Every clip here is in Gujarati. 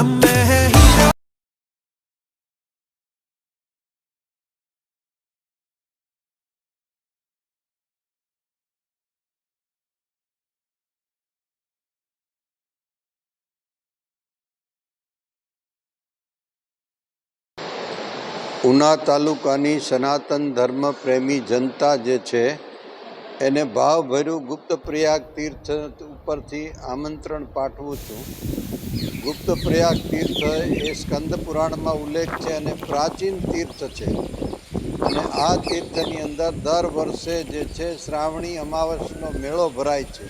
हम में है हीरा ઉના તાલુકાની સનાતન ધર્મ પ્રેમી જનતા જે છે એને ભાવભર્યું ગુપ્ત પ્રયાગ તીર્થ ઉપરથી આમંત્રણ પાઠવું છું ગુપ્ત પ્રયાગ તીર્થ એ સ્કંદ પુરાણમાં ઉલ્લેખ છે અને પ્રાચીન તીર્થ છે. અને આ તીર્થની અંદર દર વર્ષે જે છે શ્રાવણી અમાવસનો મેળો ભરાય છે.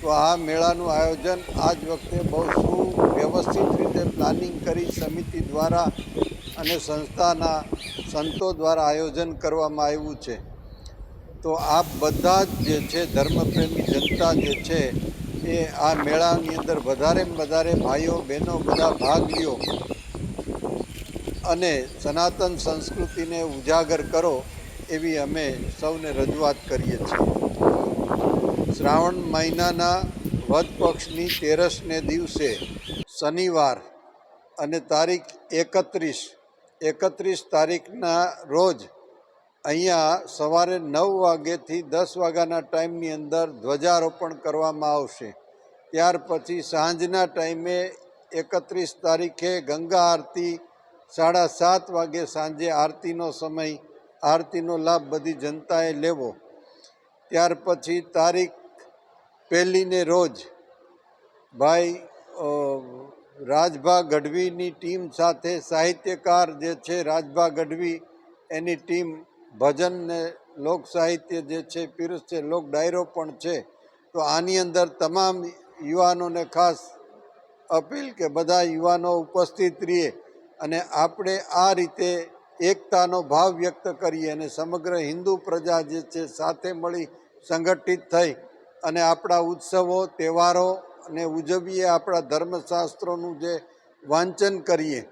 તો આ મેળાનું આયોજન આજ વખતે બહુ સુવ્યવસ્થિત રીતે પ્લાનિંગ કરી સમિતિ દ્વારા અને સંસ્થાના સંતો દ્વારા આયોજન કરવામાં આવ્યું છે. તો આ બધા જ જે છે ધર્મપ્રેમી જનતા જે છે એ આ મેળાની અંદર વધારે વધારે ભાઈઓ, બહેનો બધા ભાગ લ્યો અને સનાતન સંસ્કૃતિને ઉજાગર કરો એવી અમે સૌને રજૂઆત કરીએ છીએ. શ્રાવણ મહિનાના વધ પક્ષની તેરસને દિવસે શનિવાર અને તારીખ એકત્રીસ એકત્રીસ તારીખના રોજ અહીંયા સવારે નવ વાગ્યેથી દસ વાગ્યાના ટાઈમની અંદર ધ્વજારોપણ કરવામાં આવશે. ત્યાર પછી સાંજના ટાઈમે એકત્રીસ તારીખે ગંગા આરતી સાડા સાત વાગે સાંજે આરતીનો સમય, આરતીનો લાભ બધી જનતાએ લેવો. ત્યાર પછી તારીખ પહેલીને રોજ ભાઈ રાજભા ગઢવીની ટીમ સાથે સાહિત્યકાર જે છે રાજભા ગઢવી, એની ટીમ ભજન ને લોક સાહિત્ય જે છે, પીરસશે લોક ડાયરો પણ છે. તો આની અંદર તમામ યુવાનોને ખાસ અપીલ કે બધા યુવાનો ઉપસ્થિત રહીએ અને આપણે આ રીતે એકતાનો ભાવ વ્યક્ત કરીએ અને સમગ્ર હિન્દુ પ્રજા જે છે સાથે મળી સંગઠિત થઈ અને આપણા ઉત્સવો, તહેવારો અને ઉજવીએ આપણા ધર્મશાસ્ત્રોનું જે વાંચન કરીએ.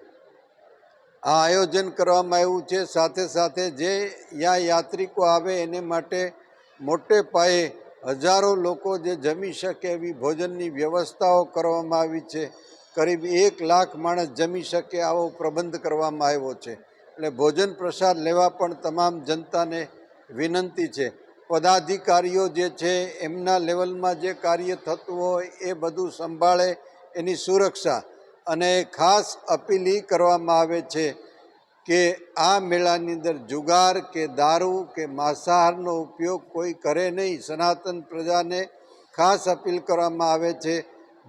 આ આયોજન કરવામાં આવ્યું છે. સાથે સાથે જે યા યાત્રિકો આવે એને માટે મોટે પાયે હજારો લોકો જે જમી શકે એવી ભોજનની વ્યવસ્થાઓ કરવામાં આવી છે. કરીબ એક લાખ માણસ જમી શકે આવો પ્રબંધ કરવામાં આવ્યો છે. એટલે ભોજન પ્રસાદ લેવા પણ તમામ જનતાને વિનંતી છે. પદાધિકારીઓ જે છે, એમના લેવલમાં જે કાર્ય થતું હોય એ બધું સંભાળે એની સુરક્ષા અને ખાસ અપીલ કરવામાં આવે છે. કે આ મેળાની અંદર જુગાર કે દારૂ કે માંસાહારનો ઉપયોગ કોઈ કરે નહીં. સનાતન પ્રજાને ખાસ અપીલ કરવામાં આવે છે.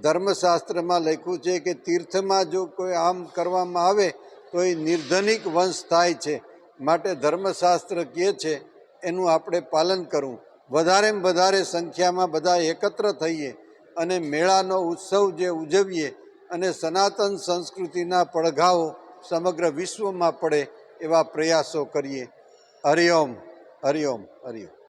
ધર્મશાસ્ત્રમાં લખ્યું છે કે તીર્થમાં જો કોઈ આમ કરવામાં આવે તો એ નિર્ધનિક વંશ થાય છે. માટે ધર્મશાસ્ત્ર કહે છે, એનું આપણે પાલન કરવું. વધારેમાં વધારે સંખ્યામાં બધા એકત્ર થઈએ અને મેળાનો ઉત્સવ જે ઉજવીએ અને સનાતન સંસ્કૃતિના પડઘાઓ સમગ્ર વિશ્વમાં પડે એવા પ્રયાસો કરીએ. હરિઓમ હરિઓમ હરિઓમ.